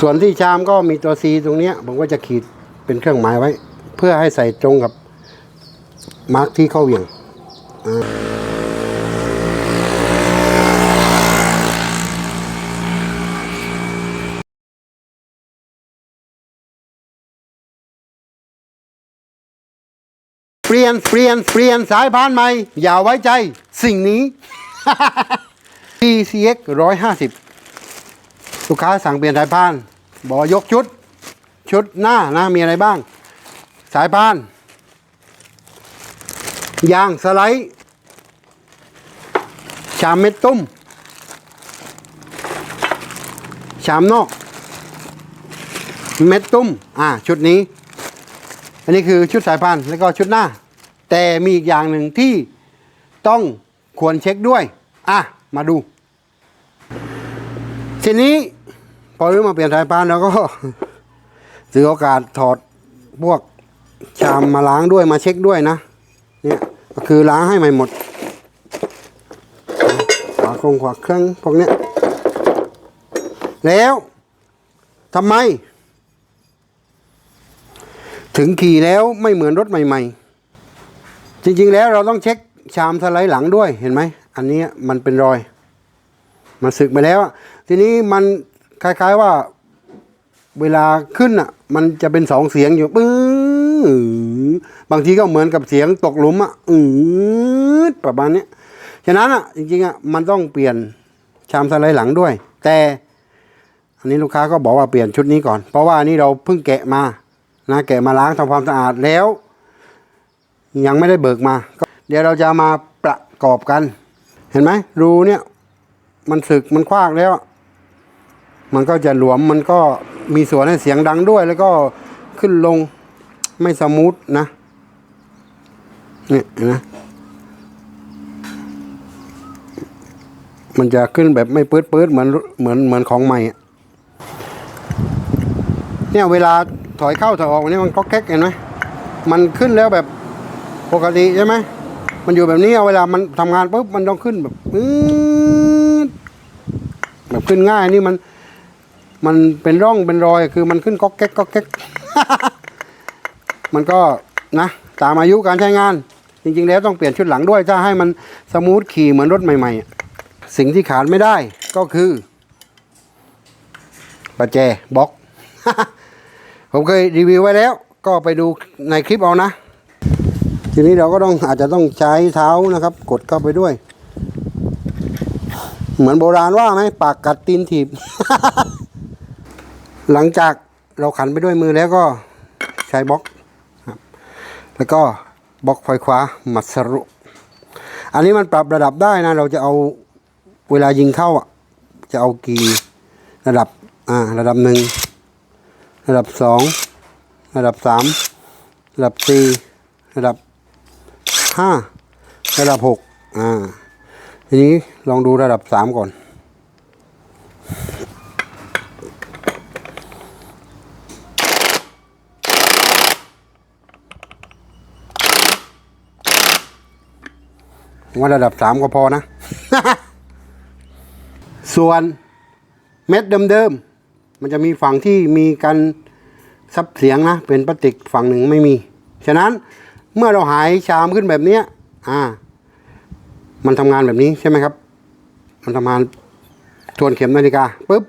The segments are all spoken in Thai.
ส่วนที่ชามก็มีตัว C ตรงเนี้ยผมก็จะขีดเป็นเครื่องหมายไว้ เพื่อให้ใส่ตรงกับมาร์กที่เข้าเหวี่ยงเปลี่ยนเปลี่ยนเปลี่ยนสายพานใหม่ อย่าไว้ใจสิ่งนี้ PCX 150 ลูกค้าสั่งเปลี่ยนสายพาน บอยกชุด ชุดหน้านะมีอะไรบ้าง สายพาน ยางสไลด์ชามเม็ดตุ้ม ชามนอก เม็ดตุ้ม อ่า ชุดนี้ อันนี้คือชุดสายพานแล้วก็ชุดหน้า แต่มีอีกอย่างหนึ่งที่ต้องควรเช็คด้วย อะ มาดู ทีนี้ พอรู้มาเปลี่ยนสายพานแล้วก็ถือโอกาสถอดพวกชามมาล้างด้วยมาเช็คด้วยนะ เนี่ยก็คือล้างให้ใหม่หมดขวาคงขวาเครื่องพวกเนี้ยแล้วทำไม ถึงขี่แล้วไม่เหมือนรถใหม่ ๆ จริงๆแล้วเราต้องเช็คชามสไลด์หลังด้วยเห็นไหม อันนี้มันเป็นรอย มันสึกไปแล้ว ทีนี้มัน คล้าย ๆว่า เวลาขึ้นอะ มันจะเป็นสองเสียงอยู่ปื้อบางทีก็เหมือนกับเสียงตกหลุมอะอืดประมาณนี้ฉะนั้นอะ จริงๆอะมันต้องเปลี่ยนชามสไลด์หลังด้วย แต่อันนี้ลูกค้าก็บอกว่าเปลี่ยนชุดนี้ก่อน เพราะว่าอันนี้เราเพิ่งแกะมานะแกะมาล้างทำความสะอาดแล้ว ยังไม่ได้เบิกมา เดี๋ยวเราจะมาประกอบกัน เห็นไหมรูเนี่ย มันสึกมันคว้างแล้ว มันก็จะหลวมมันก็มีส่วนให้เสียงดังด้วย แล้วก็ขึ้นลงไม่สมูทนะเนี่ยนไหมมันจะขึ้นแบบไม่ปื๊ดปื๊ดเหมือนเหมือนเหมือนของใหม่เนี่ยเวลาถอยเข้าถอยออกเนี่ยมันก็แก๊กเห็นไหมมันขึ้นแล้วแบบปกติใช่ไหมมันอยู่แบบนี้เอาเวลามันทำงานปุ๊บมันต้องขึ้นแบบปื๊ดแบบขึ้นง่ายนี่มัน มันเป็นร่องเป็นรอยคือมันขึ้นก๊อกแก๊กก๊อกแก๊กมันก็นะตามอายุการใช้งาน จริงๆแล้วต้องเปลี่ยนชุดหลังด้วยถ้าให้มันสมูทขี่เหมือนรถใหม่ๆ สิ่งที่ขาดไม่ได้ก็คือประแจบล็อกผมเคยรีวิวไว้แล้ว ก็ไปดูในคลิปเอานะ ทีนี้เราก็ต้องอาจจะต้องใช้เท้านะครับ กดเข้าไปด้วย เหมือนโบราณว่าไหมปากกัดตีนถีบ หลังจากเราขันไปด้วยมือแล้วก็ใช้บล็อกครับแล้วก็บล็อกไฟขวามัดสรุ อันนี้มันปรับระดับได้นะ เราจะเอาเวลายิงเข้าอะจะเอากี่ระดับอ่าระดับหนึ่งระดับสองระดับสามระดับสี่ระดับห้าระดับหกอ่าทีนี้ลองดูระดับสามก่อน ว่าระดับสามก็พอนะ ส่วนเม็ดเดิมๆ มันจะมีฝั่งที่มีการซับเสียงนะ เป็นพลาสติกฝั่งหนึ่งไม่มี ฉะนั้นเมื่อเราหายชามขึ้นแบบนี้อ่า มันทำงานแบบนี้ใช่ไหมครับ มันทำงานทวนเข็มนาฬิกาปุ๊บ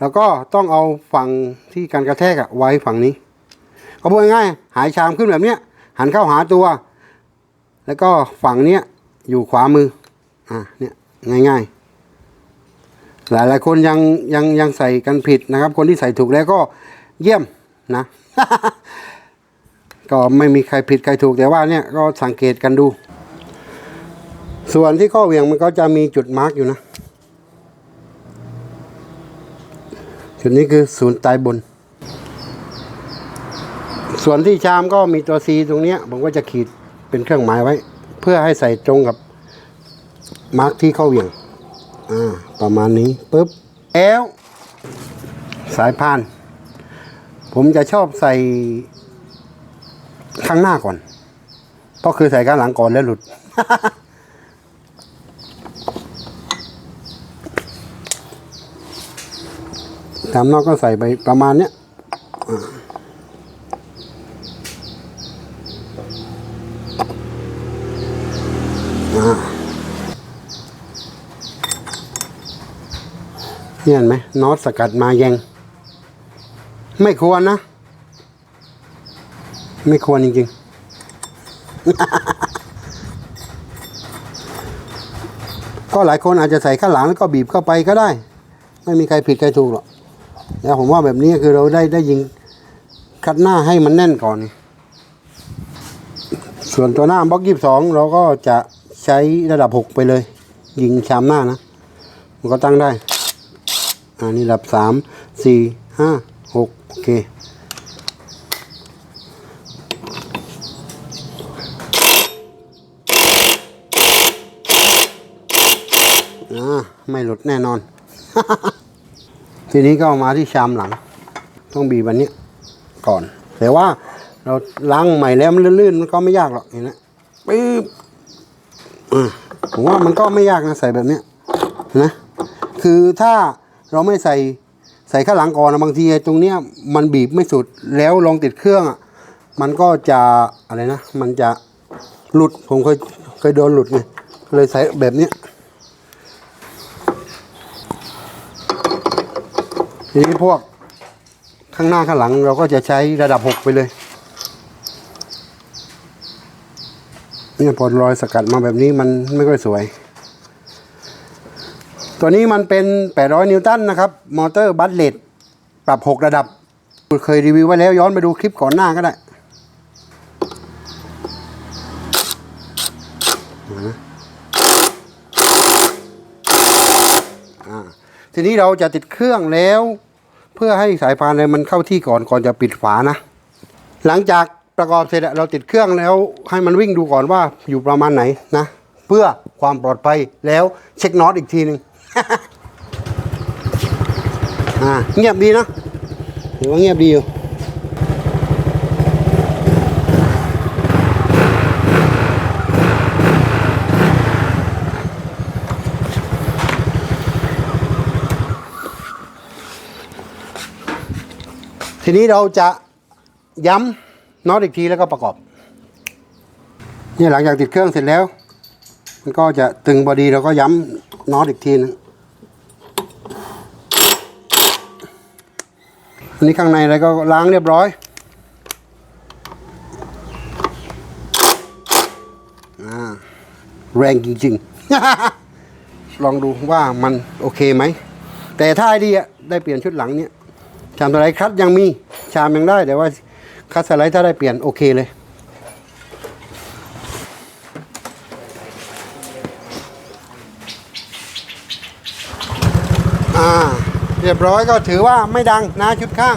แล้วก็ต้องเอาฝั่งที่การกระแทกอะไว้ฝั่งนี้ก็พูดง่ายๆหายชามขึ้นแบบเนี้ยหันเข้าหาตัว แล้วก็ฝั่งเนี้ย อยู่ขวามือ อ่าเนี่ยง่ายๆ หลายหลายๆคนยังยังยังใส่กันผิดนะครับ คนที่ใส่ถูกแล้วก็เยี่ยมนะ ก็ไม่มีใครผิดใครถูกแต่ว่าเนี่ยก็สังเกตกันดู ส่วนที่ข้อเหวี่ยงมันก็จะมีจุดมาร์กอยู่นะ จุดนี้คือศูนย์ตายบน ส่วนที่ชามก็มีตัว C ตรงเนี้ยผมก็จะขีดเป็นเครื่องหมายไว้ เพื่อให้ใส่ตรงกับมาร์กที่เข้าเหวี่ยงอ่าประมาณนี้ปุ๊บแล้วสายพาน ผมจะชอบใส่ข้างหน้าก่อนเพราะคือใส่ข้างหลังก่อนแล้วหลุดทชามนอกก็ใส่ไปประมาณเนี้ยอ่าอ่า เนี่ยเห็นไหมน็อตสกัดมายังไม่ควรนะ ไม่ควรจริงๆ ก็หลายคนอาจจะใส่ข้างหลังแล้วก็บีบเข้าไปก็ได้ ไม่มีใครผิดใครถูกหรอกแล้วผมว่าแบบนี้คือเราได้ได้ยิงคัดหน้าให้มันแน่นก่อน ส่วนตัวหน้าบล็อกยี่สองเราก็จะใช้ระดับหกไปเลย ยิงชามหน้านะ มันก็ตั้งได้ อันนี้ระดับสามสี่ห้าหกโอเคอ่าไม่หลุดแน่นอน ทีนี้ก็มาที่ชามหลัง ต้องบีบวันนี้ก่อน แต่ว่าเราล้างใหม่แล้วมันลื่นๆมันก็ไม่ยากหรอกเห็นไหมปึ๊บอ่าผมว่ามันก็ไม่ยากนะใส่แบบเนี้ยนะ คือถ้า เราไม่ใส่ใส่ข้างหลังก่อนนะบางทีตรงเนี้ยมันบีบไม่สุดแล้วลองติดเครื่องอะมันก็จะอะไรนะ มันจะหลุดผมเคยเคยโดนหลุดไงเลยใส่แบบเนี้ยทีนี้พวกข้างหน้าข้างหลังเราก็จะใช้ระดับหกไปเลยเนี่ยพอรอยสกัดมาแบบนี้มันไม่ค่อยสวย ตัวนี้มันเป็น 800 นิวตันนะครับ มอเตอร์บัตเลตปรับ 6 ระดับ เคยรีวิวไว้แล้วย้อนไปดูคลิปก่อนหน้าก็ได้ทีนี้เราจะติดเครื่องแล้ว เพื่อให้สายพานอะไรมันเข้าที่ก่อนก่อนจะปิดฝานะ หลังจากประกอบเสร็จเราติดเครื่องแล้วให้มันวิ่งดูก่อนว่าอยู่ประมาณไหนนะ เพื่อความปลอดภัยแล้วเช็คน็อตอีกทีหนึ่ง อ่าเงียบดีนะถือว่าเงียบดีอยู่ทีนี้เราจะย้ำน็อตอีกทีแล้วก็ประกอบเนี่ยหลังจากติดเครื่องเสร็จแล้ว มันก็จะตึงพอดีเราก็ย้ำน็อตอีกทีนึง นนี้ข้างในอะไรก็ล้างเรียบร้อยอแรงจริงๆ ลองดูว่ามันโอเคไหม แต่ถ้าไอเดียได้เปลี่ยนชุดหลังเนี่ยชามสไลด์คัดยังมีชามยังได้แต่ว่าคัดสไลด์ถ้าได้เปลี่ยนโอเคเลย อ่า เรียบร้อยก็ถือว่าไม่ดังนะชุดข้าง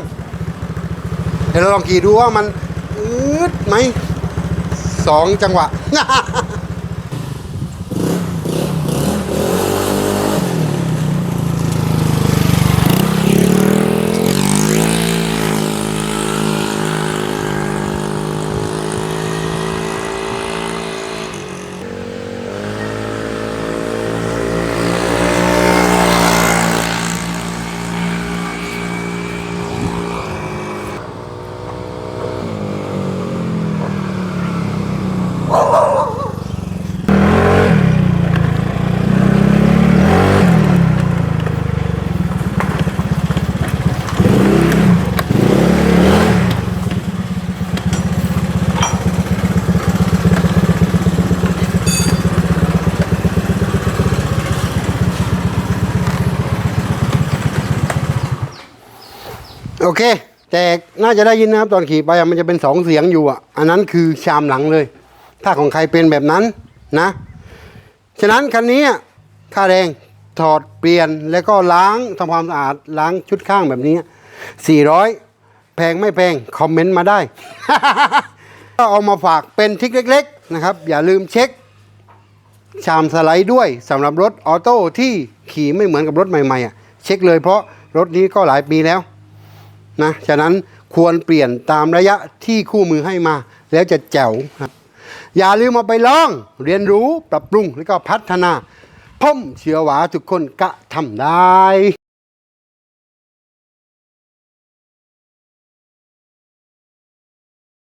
เดี๋ยวเราลองขี่ดูว่ามันอืดไหมสองจังหวะ โอเค แต่น่าจะได้ยินนะครับตอนขี่ไปมันจะเป็นสองเสียงอยู่อะ อันนั้นคือชามหลังเลย ถ้าของใครเป็นแบบนั้นนะ ฉะนั้นคันนี้ค่าแรงถอดเปลี่ยนแล้วก็ล้างทำความสะอาดล้างชุดข้างแบบนี้ 400 แพงไม่แพง คอมเมนต์มาได้ ก็เอามาฝากเป็นทริกเล็ก ๆ นะครับ อย่าลืมเช็ค ชามสไลด์ด้วยสำหรับรถออโต้ที่ขี่ไม่เหมือนกับรถใหม่ๆอะเช็คเลยเพราะรถนี้ก็หลายปีแล้ว นะฉะนั้นควรเปลี่ยนตามระยะที่คู่มือให้มา แล้วจะแจ๋วครับ อย่าลืมมาไปลองเรียนรู้ปรับปรุงแล้วก็พัฒนาพ่มเชื่อว่าทุกคนกะทำได้